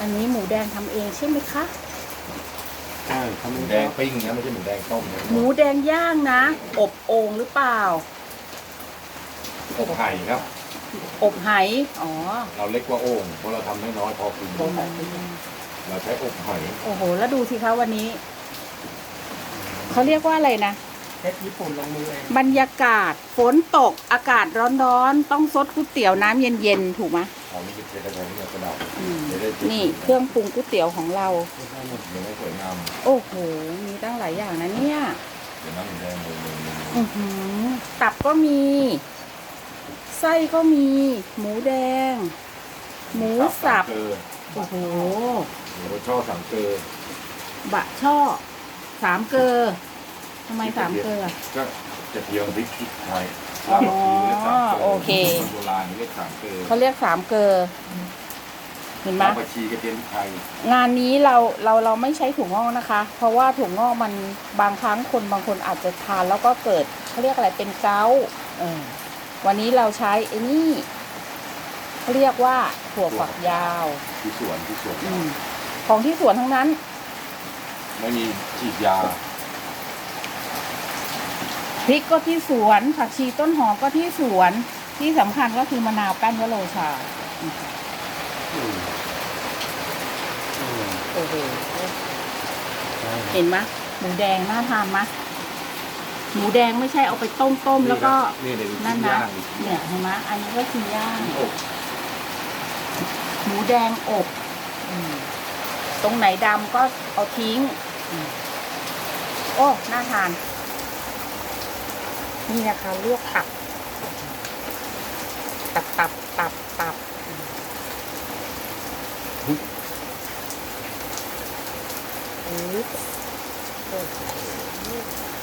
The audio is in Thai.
อันนี้หมูแดงทำเองใช่ไหมคะ ใช่ทำหมูให้แดงปิ้งนะไม่ใช่หมูแดงต้มนะหมูแดงย่างนะ อบโอ่งหรือเปล่า อบไห่ครับ อบไหอ๋อเราเล็กกว่าโอ่งเพราะเราทำให้น้อยพอกินเราใช้อบไห่โอ้โห แล้วดูสิคะวันนี้ เขาเรียกว่าอะไรนะ เชฟญี่ปุ่นลงมือเองบรรยากาศฝนตกอากาศร้อนๆ ต้องซดก๋วยเตี๋ยวน้ำเย็นๆ ถูกไหม ของนี่จะใช้กระดาษนี่กระดาษจะได้ติดนี่เครื่องปรุงก๋วยเตี๋ยวของเรายังไม่สวยงามโอ้โห มีตั้งหลายอย่างนะเนี่ยเดี๋ยวน้ำหมูแดงเลยเลยเลยอือหือตับก็มี ไส้ก็มี หมูแดง หมูสับเกลือโอ้โหหมูช่อสามเกลือบะช่อ สามเกลอทำไมสามเกลอก็ จะเทียมพริกพริกไทยอ๋อรากผักชีเรียกสามเกลืโอเค นโบราณเรียกสามเกลือเขาเรียกสามเกลอเห็นไหมรากผักชีกระเทียมพริกไทยงานนี้เราเราเราไม่ใช้ถั่วงอกนะคะ เพราะว่าถั่วงอกมันบางครั้งคนบางคนอาจจะทานแล้วก็เกิดเขาเรียกอะไรเป็นเกาต์เออวันนี้เราใช้ไอ้นี่เขาเรียกว่าถั่วฝักยาว ที่สวนที่สวนอมของที่สวนทั้งนั้น ไม่มีฉีดยา พริกก็ที่สวน ผักชีต้นหอมก็ที่สวน ที่สำคัญก็คือมะนาวแป้นวะโรชาอืมอืมโอ้โหใช่เห็นไหมหมูแดงน่าทานไหมหมูแดงไม่ใช่เอาไปต้มต้มๆแล้วก็นี่เลยนั่นย่านะงเนี่ยเห็นไหมอันนี้ก็คือย่างอบหมูแดงอบอตรงไหนดำก็เอาทิ้งอืมโอ้น่าทาน นี่นะคะลวกตับ ตับตับตับตับอืมโอ้โห